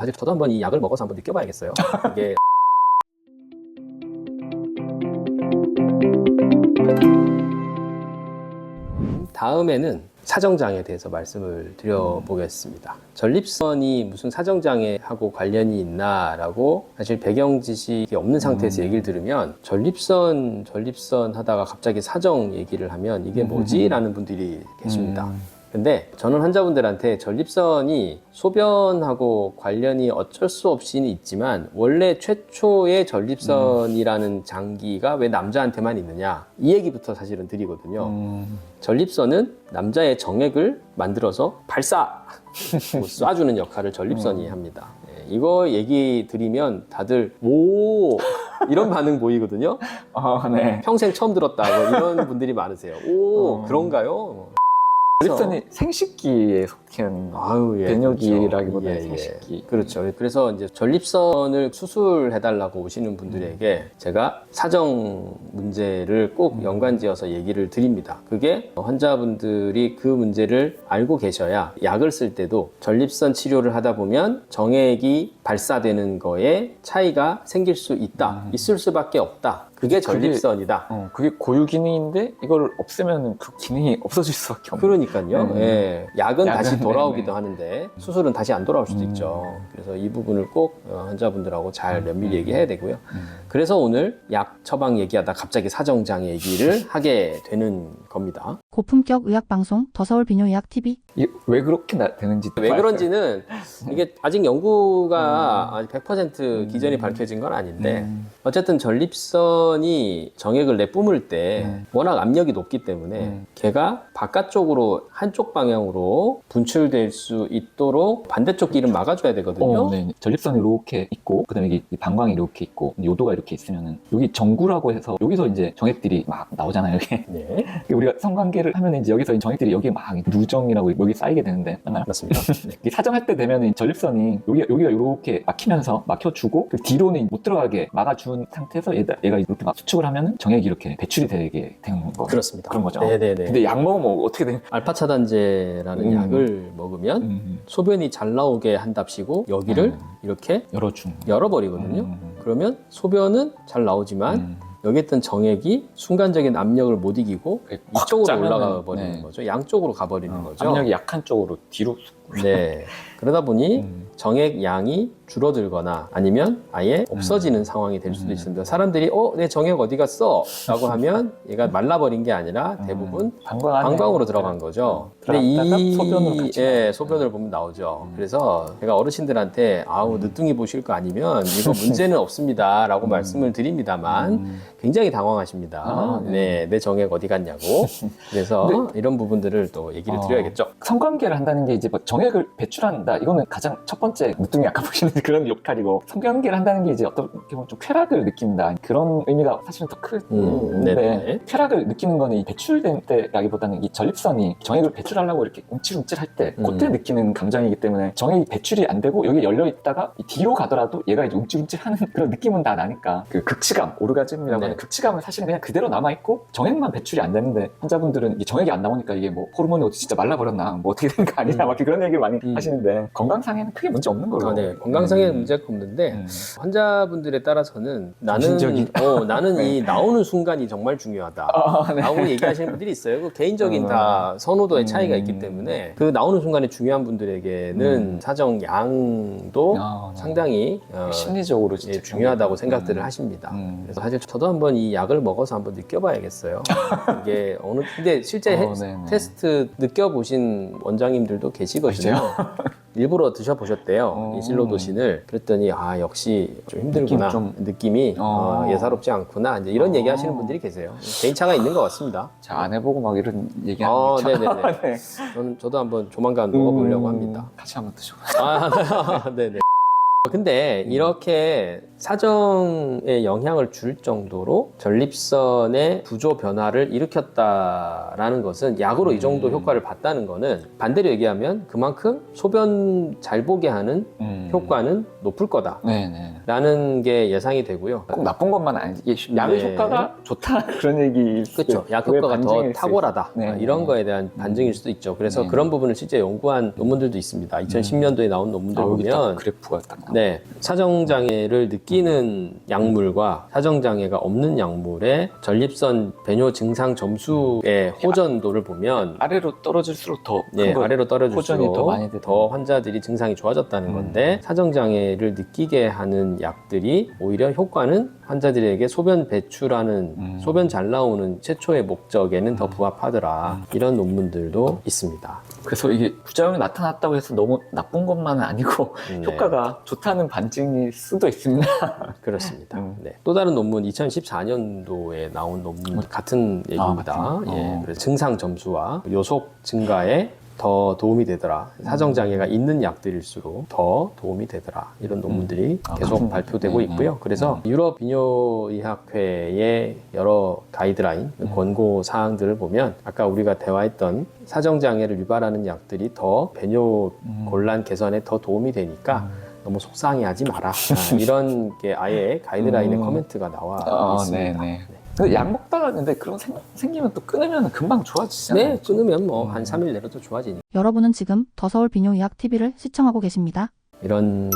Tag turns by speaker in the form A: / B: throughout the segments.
A: 사실 저도 한번 이 약을 먹어서 한번 느껴봐야겠어요. 이게 다음에는 사정장애에 대해서 말씀을 드려보겠습니다. 전립선이 무슨 사정장애하고 관련이 있나라고 사실 배경 지식이 없는 상태에서 얘기를 들으면 전립선, 전립선 하다가 갑자기 사정 얘기를 하면 이게 뭐지? 라는 분들이 계십니다. 근데 저는 환자분들한테 전립선이 소변하고 관련이 어쩔 수 없이는 있지만 원래 최초의 전립선이라는 장기가 왜 남자한테만 있느냐 이 얘기부터 사실은 드리거든요.
B: 음,
A: 전립선은 남자의 정액을 만들어서 발사 뭐 쏴주는 역할을 전립선이 합니다. 예, 이거 얘기 드리면 다들 오 이런 반응 보이거든요.
B: 아, 네.
A: 평생 처음 들었다 뭐 이런 분들이 많으세요. 오
B: 어.
A: 그런가요?
B: 전립선이 생식기에 속한
A: 아유, 예,
B: 변역이라기보다
A: 그렇죠. 예, 예.
B: 생식기.
A: 그렇죠. 그래서 이제 전립선을 수술해달라고 오시는 분들에게 제가 사정 문제를 꼭 연관지어서 얘기를 드립니다. 그게 환자분들이 그 문제를 알고 계셔야 약을 쓸 때도 전립선 치료를 하다 보면 정액이 발사되는 거에 차이가 생길 수 있다. 있을 수밖에 없다. 그게 전립선이다.
B: 어, 그게 고유 기능인데 이걸 없애면 그 기능이 없어질 수밖에 없는.
A: 그러니까요.
B: 네.
A: 예. 약은,
B: 약은,
A: 다시 돌아오기도
B: 네, 네.
A: 하는데 수술은 다시 안 돌아올 수도
B: 음.
A: 있죠. 그래서 이 부분을 꼭 어, 환자분들하고 잘 면밀히
B: 음.
A: 얘기해야 되고요.
B: 음.
A: 그래서 오늘 약 처방 얘기하다 갑자기 사정장 얘기를 하게 되는 겁니다.
C: 고품격 의학 방송 더서울 비뇨의학TV
B: 이게 왜 그렇게 나, 되는지
A: 왜 그런지는 이게 아직 연구가 아직 100%
B: 음.
A: 기전이 밝혀진 건 아닌데
B: 음.
A: 어쨌든 전립선 이 정액을 내뿜을 때
B: 음.
A: 워낙 압력이 높기 때문에
B: 음.
A: 걔가 바깥쪽으로 한쪽 방향으로 분출될 수 있도록 반대쪽 길을 막아줘야 되거든요.
B: 어, 네. 전립선이 이렇게 있고 그다음에 이게 이 방광이 이렇게 있고 요도가 이렇게 있으면은 여기 정구라고 해서 여기서 이제 정액들이 막 나오잖아요. 이게
A: 네,
B: 우리가 성관계를 하면 이제 여기서 이 정액들이 여기에 막 누정이라고 여기 쌓이게 되는데 맞나요?
A: 맞습니다. 네.
B: 이 사정할 때 되면 전립선이 여기, 여기가 이렇게 막히면서 막혀주고 그 뒤로는 못 들어가게 막아준 상태에서 얘가, 얘가 이렇게 막 수축을 하면은 정액이 이렇게 배출이 되게 되는 거.
A: 그렇습니다.
B: 그런 거죠.
A: 네네네.
B: 근데 약 먹으면 어떻게 돼?
A: 알파 차단제라는
B: 음.
A: 약을 먹으면
B: 음,
A: 소변이 잘 나오게 한답시고 여기를
B: 음.
A: 이렇게
B: 열어준.
A: 열어버리거든요.
B: 음,
A: 그러면 소변은 잘 나오지만
B: 음.
A: 여기 있던 정액이 순간적인 압력을 못 이기고
B: 확
A: 이쪽으로
B: 짜면은,
A: 올라가 버리는
B: 네.
A: 거죠. 양쪽으로 가버리는
B: 어,
A: 거죠.
B: 압력이 약한 쪽으로 뒤로.
A: 네. 그러다 보니
B: 음.
A: 정액 양이 줄어들거나 아니면 아예 없어지는 상황이 될 수도
B: 음.
A: 있습니다. 사람들이 어, 내 정액 어디 갔어? 라고 하면 얘가 말라버린 게 아니라 대부분
B: 음, 방광 안에
A: 방광 으로 들어간 거죠. 근데 이
B: 소변으로
A: 예. 소변을 보면 나오죠.
B: 음.
A: 그래서 제가 어르신들한테 아우 늦둥이 보실 거 아니면 이거 문제는 없습니다라고
B: 음.
A: 말씀을 드립니다만
B: 음.
A: 굉장히 당황하십니다.
B: 아,
A: 네.
B: 네.
A: 내 정액 어디 갔냐고. 그래서 이런 부분들을 또 얘기를
B: 어.
A: 드려야겠죠.
B: 성관계를 한다는 게 이제 뭐 정액을 배출한다. 이거는 가장 첫 번째 늦둥이 아까 보시는 그런 역할이고 성관계를 한다는 게 이제 어떻게 보면 좀 쾌락을 느낀다. 그런 의미가 사실은 더
A: 음,
B: 큰데
A: 네네.
B: 쾌락을 느끼는 거는 이 배출된 때라기보다는 이 전립선이 정액을 배출하려고 이렇게 움찔움찔 할때
A: 음.
B: 그때 느끼는 감정이기 때문에 정액이 배출이 안 되고 여기 열려 있다가 이 뒤로 가더라도 얘가 이제 움찔움찔 하는 그런 느낌은 다 나니까 그 극치감 오르가즘이라고
A: 네.
B: 하는 극치감은 사실은 그냥 그대로 남아 있고 정액만 배출이 안 되는데 환자분들은 이 정액이 안 나오니까 이게 뭐 호르몬이 어디 진짜 말라버렸나 뭐 어떻게 된 거 아니냐
A: 음.
B: 막 그런 얘기를 많이
A: 음.
B: 하시는데 건강상에는 크게 문제 없는 걸로
A: 아, 네. 건강상에는
B: 음.
A: 문제가 없는데
B: 음.
A: 환자분들에 따라서는 나는
B: 정신적인.
A: 어, 나는
B: 네.
A: 이 나오는 순간이 정말 중요하다.
B: 아, 네.
A: 라고 얘기하시는 분들이 있어요. 그 개인적인
B: 어.
A: 다 선호도의 차이가
B: 음.
A: 있기 때문에 그 나오는 순간에 중요한 분들에게는
B: 음.
A: 사정 양도
B: 아, 네.
A: 상당히 어,
B: 심리적으로 진짜
A: 예, 중요하다고
B: 음.
A: 생각들을 하십니다.
B: 음.
A: 그래서 사실 저도 한번 이 약을 먹어서 한번 느껴봐야겠어요. 이게 어느 근데 실제
B: 어,
A: 해-
B: 네네.
A: 테스트 느껴보신 원장님들도 계시거든요. 일부러 드셔보셨대요.
B: 어.
A: 이 실로도신을 그랬더니 아 역시 좀 힘들구나
B: 느낌 좀-
A: 느낌이
B: 어.
A: 어, 예사롭지 않구나 이제 이런
B: 어.
A: 얘기 하시는 분들이 계세요. 개인차가 있는 것 같습니다.
B: 잘 안 해보고 막 이런 얘기하는
A: 어,
B: 게 참-
A: 네네네.
B: 네.
A: 저는 저도 한번 조만간 먹어보려고
B: 음,
A: 합니다.
B: 같이 한번 드셔봐.
A: 아, 네네. 근데
B: 음.
A: 이렇게 사정에 영향을 줄 정도로 전립선의 구조 변화를 일으켰다라는 것은 약으로 이 정도
B: 음.
A: 효과를 봤다는 것은 반대로 얘기하면 그만큼 소변 잘 보게 하는
B: 음.
A: 효과는 높을 거다.
B: 네네.
A: 라는 게 예상이 되고요.
B: 꼭 나쁜 것만 아니지. 이게 약의
A: 네.
B: 효과가 좋다 그런 수도
A: 그렇죠.
B: 있-
A: 약 효과가 더 탁월하다.
B: 네,
A: 아, 이런
B: 네.
A: 거에 대한 반증일 수도 있죠. 그래서
B: 네.
A: 그런 부분을 실제 연구한 논문들도 있습니다. 2010년도에 나온 논문들
B: 아,
A: 보면
B: 그래프가 딱.
A: 네, 사정 장애를 느끼는 약물과 사정 장애가 없는 약물의 전립선 배뇨 증상 점수의 호전도를 보면
B: 아래로 떨어질수록 더
A: 네,
B: 거-
A: 아래로 떨어질수록
B: 호전이 더 많이.
A: 더 환자들이 증상이 좋아졌다는
B: 음.
A: 건데 사정 장애를 느끼게 하는 약들이 오히려 효과는 환자들에게 소변 배출하는
B: 음.
A: 소변 잘 나오는 최초의 목적에는 더 부합하더라
B: 음.
A: 이런 논문들도 있습니다.
B: 그래서 이게 부작용이 나타났다고 해서 너무 나쁜 것만은 아니고
A: 네.
B: 효과가 좋다는 반증일 수도 있습니다.
A: 그렇습니다.
B: 음.
A: 네. 또 다른 논문 2014년도에 나온 논문 같은 얘기입니다.
B: 같은?
A: 예,
B: 어.
A: 그래서 증상 점수와 요속 증가에 더 도움이 되더라. 사정 장애가 있는 약들일수록 더 도움이 되더라. 이런 논문들이
B: 아,
A: 계속 발표되고
B: 음,
A: 있고요.
B: 음.
A: 그래서 유럽 비뇨의학회의 여러 가이드라인,
B: 음.
A: 권고 사항들을 보면 아까 우리가 대화했던 사정 장애를 유발하는 약들이 더 배뇨
B: 음.
A: 곤란 개선에 더 도움이 되니까 너무 속상해하지 마라. 아, 이런 게 아예 가이드라인에
B: 음.
A: 코멘트가 나와
B: 아,
A: 있습니다.
B: 네네. 근데 약 먹다가 근데 그런 생, 생기면 또 끊으면 금방 좋아지잖아요.
A: 네, 끊으면 뭐
B: 음.
A: 한 3일 내로도 좋아지니
C: 여러분은 지금 더 서울 비뇨의학 TV를 시청하고 계십니다.
A: 이런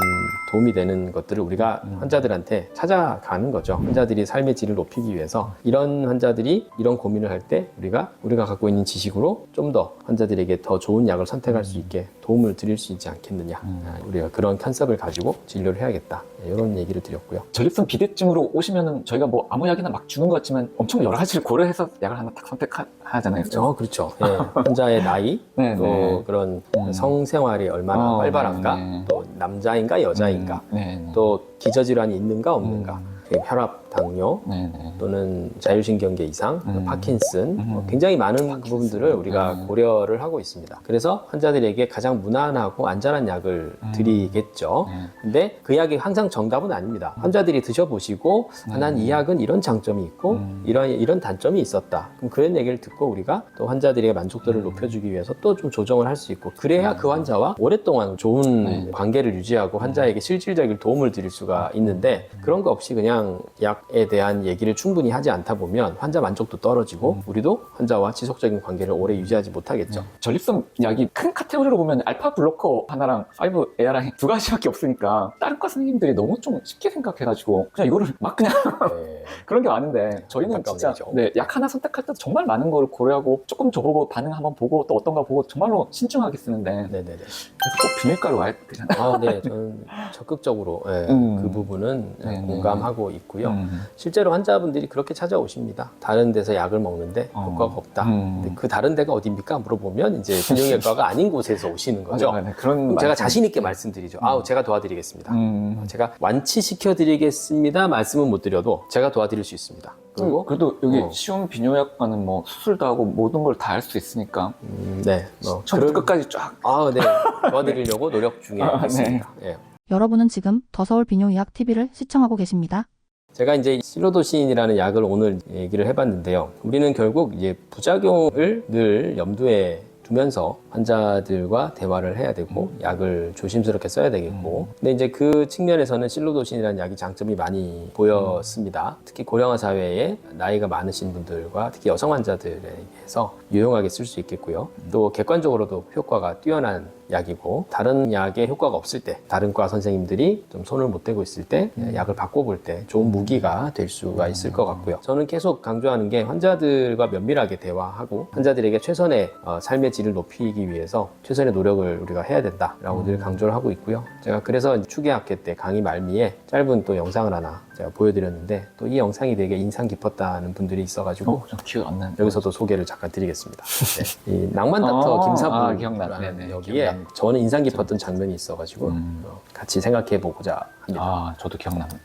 A: 도움이 되는 것들을 우리가
B: 음.
A: 환자들한테 찾아가는 거죠. 환자들이 삶의 질을 높이기 위해서 이런 환자들이 이런 고민을 할 때 우리가 우리가 갖고 있는 지식으로 좀 더 환자들에게 더 좋은 약을 선택할 수 있게 도움을 드릴 수 있지 않겠느냐.
B: 음.
A: 아, 우리가 그런 컨셉을 가지고 진료를 해야겠다. 이런 얘기를 드렸고요.
B: 전립선 비대증으로 오시면은 저희가 뭐 아무 약이나 막 주는 것 같지만 엄청 여러 가지를 고려해서 약을 하나 딱 선택하잖아요. 그렇죠?
A: 어, 그렇죠. 예, 환자의 나이,
B: 네,
A: 또
B: 네.
A: 그런
B: 음.
A: 성생활이 얼마나
B: 어,
A: 활발한가,
B: 네, 네.
A: 또 남자인가 여자인가,
B: 음, 네, 네.
A: 또 기저질환이 있는가 없는가,
B: 음.
A: 그 혈압, 당뇨,
B: 네, 네.
A: 또는 자율신경계 이상, 또
B: 음.
A: 파킨슨,
B: 음.
A: 뭐 굉장히 많은
B: 파킨슨.
A: 부분들을 우리가
B: 음.
A: 고려를 하고 있습니다. 그래서 환자들에게 가장 무난하고 안전한 약을
B: 음.
A: 드리겠죠.
B: 네.
A: 근데 그 약이 항상 정답은 아닙니다. 환자들이 드셔보시고 아, 난이 약은 이런 장점이 있고
B: 음.
A: 이런 이런 단점이 있었다. 그럼 그런 얘기를 듣고 우리가 또 환자들의 만족도를
B: 음.
A: 높여주기 위해서 또 좀 조정을 할 수 있고 그래야
B: 음.
A: 그 환자와 오랫동안 좋은
B: 네.
A: 관계를 유지하고 환자에게 실질적인 도움을 드릴 수가 있는데 그런 거 없이 그냥 약에 대한 얘기를 충분히 하지 않다 보면 환자 만족도 떨어지고
B: 음.
A: 우리도 환자와 지속적인 관계를 오래 유지하지 못하겠죠.
B: 전립선 약이 큰 카테고리로 보면 알파 블로커 하나랑 5AR랑 두 가지밖에 없으니까 다른 과 선생님들이 너무 좀 쉽게 생각해가지고 그냥 이거를 막 그냥
A: 네.
B: 그런 게 많은데 저희는 진짜. 네, 약 하나 선택할 때 정말 많은 걸 고려하고 조금 줘보고 반응 한번 보고 또 어떤가 보고 정말로 신중하게 쓰는데
A: 네네네.
B: 그래서 꼭 비밀가루 와야 되잖아요.
A: 아, 네. 저는 적극적으로 예,
B: 음.
A: 그 부분은
B: 네, 네.
A: 공감하고 있고요.
B: 음.
A: 실제로 환자분들이 그렇게 찾아오십니다. 다른 데서 약을 먹는데
B: 어.
A: 효과가 없다.
B: 음.
A: 근데 그 다른 데가 어디입니까? 물어보면 이제 비뇨기과가 아닌 곳에서 오시는 거죠.
B: 맞아요. 네, 그런
A: 제가
B: 말씀-
A: 자신 있게 말씀드리죠. 아우 제가 도와드리겠습니다.
B: 음.
A: 제가 완치시켜 드리겠습니다. 말씀은 못 드려도 제가 도와드릴 수 있습니다. 그리고
B: 그래도 여기
A: 어.
B: 쉬운 비뇨약과는 뭐 수술도 하고 모든 걸 다 할 수 있으니까
A: 음, 네, 뭐
B: 처음부터
A: 그런-
B: 끝까지 쫙
A: 아, 네, 도와드리려고 노력 중에
B: 아, 네.
A: 있습니다. 예.
C: 여러분은 지금 더 서울 비뇨의학 TV를 시청하고 계십니다.
A: 제가 이제 실로도신이라는 약을 오늘 얘기를 해봤는데요. 우리는 결국 이제 부작용을 늘 염두에 두면서 환자들과 대화를 해야 되고 약을 조심스럽게 써야 되겠고 근데 이제 그 측면에서는 실로도신이라는 약이 장점이 많이 보였습니다. 특히 고령화 사회에 나이가 많으신 분들과 특히 여성 환자들에게서 유용하게 쓸 수 있겠고요. 또 객관적으로도 효과가 뛰어난 약이고 다른 약에 효과가 없을 때 다른 과 선생님들이 좀 손을 못 대고 있을 때 약을 바꿔볼 때 좋은 무기가 될 수가 있을 것 같고요. 저는 계속 강조하는 게 환자들과 면밀하게 대화하고 환자들에게 최선의 어, 삶의 질을 높이기 위해서 최선의 노력을 우리가 해야 된다라고 늘 강조를 하고 있고요. 제가 그래서 추계학회 때 강의 말미에 짧은 또 영상을 하나 제가 보여드렸는데 또 이 영상이 되게 인상 깊었다는 분들이 있어가지고
B: 어, 좀 기억 안 나는
A: 여기서도 소개를 잠깐 드리겠습니다. 네. 이 낭만 닥터
B: 아,
A: 김사부
B: 아, 기억나.
A: 라는
B: 네네,
A: 여기에
B: 기억납니다.
A: 저는 인상 깊었던 장면이 있어가지고
B: 음.
A: 어, 같이 생각해 보고자 합니다.
B: 아 저도 기억납니다.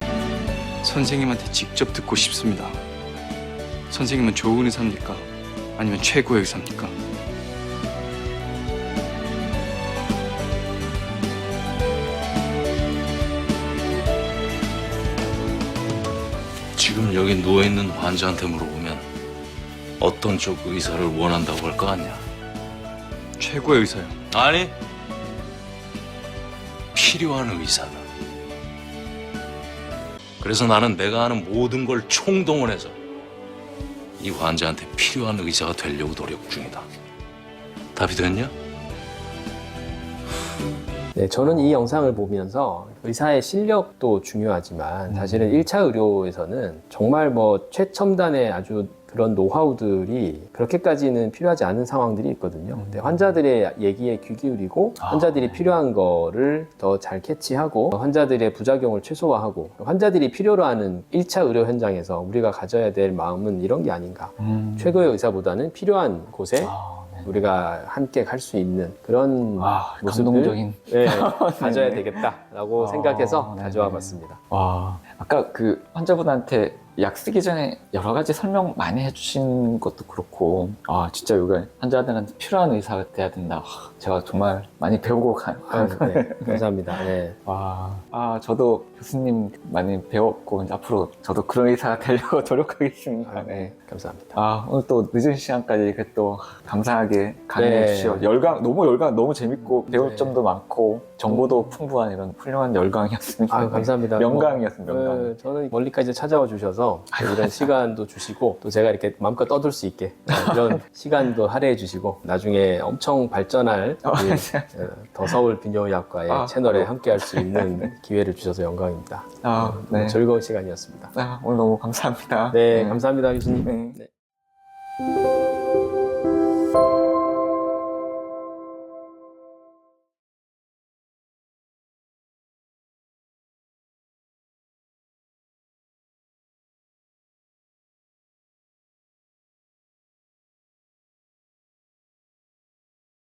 D: 선생님한테 직접 듣고 싶습니다. 선생님은 좋은 의사입니까? 아니면 최고의 의사입니까? 지금 여기 누워있는 환자한테 물어보면 어떤 쪽 의사를 원한다고 할 거 아니야? 최고의 의사요. 아니, 필요한 의사다. 그래서 나는 내가 아는 모든 걸 총동원해서 이 환자한테 필요한 의사가 되려고 노력 중이다. 답이 됐냐?
A: 네, 저는 이 영상을 보면서 의사의 실력도 중요하지만 사실은 1차 의료에서는 정말 뭐 최첨단의 아주 그런 노하우들이 그렇게까지는 필요하지 않은 상황들이 있거든요. 근데 환자들의 얘기에 귀 기울이고
B: 아,
A: 환자들이
B: 네.
A: 필요한 거를 더 잘 캐치하고 환자들의 부작용을 최소화하고 환자들이 필요로 하는 1차 의료 현장에서 우리가 가져야 될 마음은 이런 게 아닌가.
B: 음.
A: 최고의 의사보다는 필요한 곳에
B: 아, 네.
A: 우리가 함께 갈 수 있는 그런
B: 아,
A: 모습을
B: 감동적인.
A: 네, 가져야 되겠다라고
B: 아,
A: 생각해서
B: 네네.
A: 가져와 봤습니다.
B: 와, 아까 그 환자분한테 약 쓰기 전에 여러 가지 설명 많이 해주신 것도 그렇고, 아, 진짜 여기 환자들한테 필요한 의사가 돼야 된다. 하, 제가 정말 많이 배우고 간,
A: 아,
B: 간
A: 네, 감사합니다. 네.
B: 와, 아, 저도 교수님 많이 배웠고, 이제 앞으로 저도 그런 의사가 되려고 노력하겠습니다.
A: 아,
B: 네.
A: 네, 감사합니다.
B: 아, 오늘 또 늦은 시간까지 이렇게 또 감사하게 강의해
A: 네.
B: 주시고, 열강, 너무 열강, 너무 재밌고, 배울
A: 네.
B: 점도 많고, 정보도 풍부한 이런 훌륭한 열강이었습니다.
A: 아, 감사합니다.
B: 명강이었습니다,
A: 뭐,
B: 명강.
A: 어, 저는 멀리까지 찾아와 주셔서 또 이런 시간도 주시고 또 제가 이렇게 마음껏 떠들 수 있게 어, 이런 시간도 할애해 주시고 나중에 엄청 발전할
B: 어,
A: 이, 어, 더 서울 비뇨의학과의
B: 아,
A: 채널에
B: 네.
A: 함께 할 수 있는 기회를 주셔서 영광 입니다.
B: 아,
A: 어,
B: 네.
A: 즐거운 시간이었습니다.
B: 아, 오늘 너무 감사합니다.
A: 네, 감사합니다, 교수님.
B: 네.
A: 네.